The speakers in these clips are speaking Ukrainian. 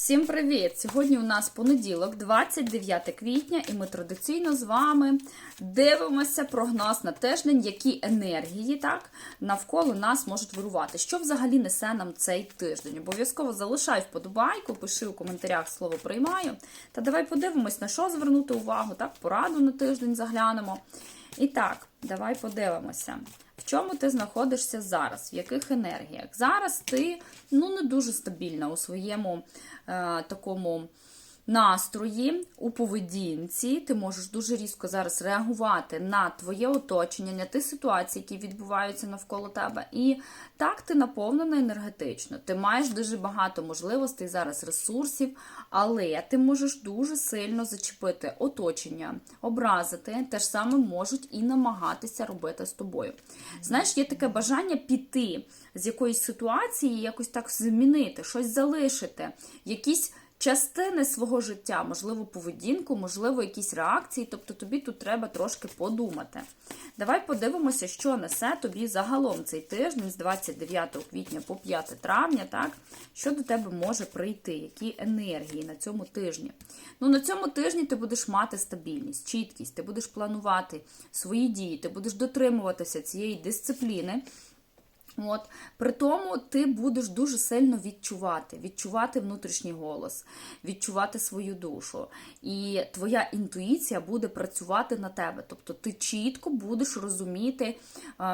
Всім привіт! Сьогодні у нас понеділок, 29 квітня, і ми традиційно з вами дивимося прогноз на тиждень, які енергії так навколо нас можуть вирувати. Що взагалі несе нам цей тиждень? Обов'язково залишай вподобайку, пиши у коментарях слово приймаю. Та давай подивимось, на що звернути увагу. Так, пораду на тиждень заглянемо. І так, давай подивимося. Чому ти знаходишся зараз? В яких енергіях? Зараз ти ну, не дуже стабільна у своєму е, такому настрої, у поведінці. Ти можеш дуже різко зараз реагувати на твоє оточення, на ті ситуації, які відбуваються навколо тебе. І так ти наповнена енергетично. Ти маєш дуже багато можливостей зараз, ресурсів, але ти можеш дуже сильно зачепити оточення, образити, те ж саме можуть і намагатися робити з тобою. Знаєш, є таке бажання піти з якоїсь ситуації, якось так змінити, щось залишити, якісь. Частини свого життя, можливо, поведінку, можливо, якісь реакції, тобто тобі тут треба трошки подумати. Давай подивимося, що несе тобі загалом цей тиждень з 29 квітня по 5 травня, так? що до тебе може прийти, які енергії на цьому тижні. Ну, на цьому тижні ти будеш мати стабільність, чіткість, ти будеш планувати свої дії, ти будеш дотримуватися цієї дисципліни. От, при тому ти будеш дуже сильно відчувати, відчувати внутрішній голос, відчувати свою душу. І твоя інтуїція буде працювати на тебе. Тобто ти чітко будеш розуміти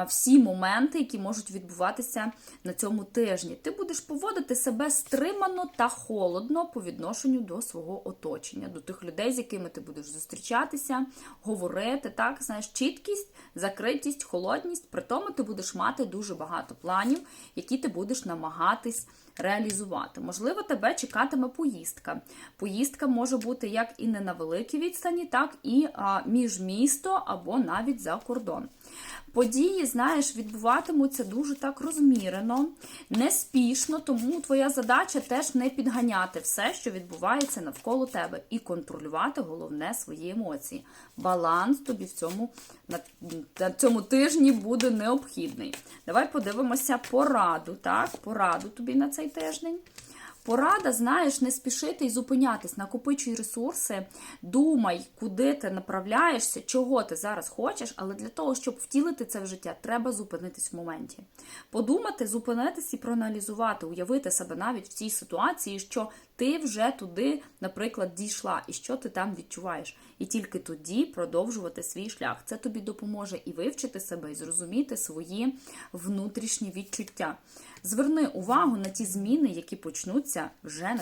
всі моменти, які можуть відбуватися на цьому тижні. Ти будеш поводити себе стримано та холодно по відношенню до свого оточення, до тих людей, з якими ти будеш зустрічатися, говорити. Так, знаєш, чіткість, закритість, холодність. При тому ти будеш мати дуже багато планів, які ти будеш намагатись реалізувати. Можливо, тебе чекатиме поїздка. Поїздка може бути як і не на великій відстані, так і між місто або навіть за кордон. Події, знаєш, відбуватимуться дуже так розмірено, неспішно, тому твоя задача теж не підганяти все, що відбувається навколо тебе, і контролювати головне свої емоції. Баланс тобі в цьому на, на цьому тижні буде необхідний. Давай подивимося пораду. Так, пораду тобі на цей тиждень. Порада, знаєш, не спішити і зупинятись, накопичуй ресурси, думай, куди ти направляєшся, чого ти зараз хочеш, але для того, щоб втілити це в життя, треба зупинитись в моменті. Подумати, зупинитись і проаналізувати, уявити себе навіть в цій ситуації, що ти вже туди, наприклад, дійшла, і що ти там відчуваєш. І тільки тоді продовжувати свій шлях. Це тобі допоможе і вивчити себе, і зрозуміти свої внутрішні відчуття. Зверни увагу на ті зміни, які почнуться вже на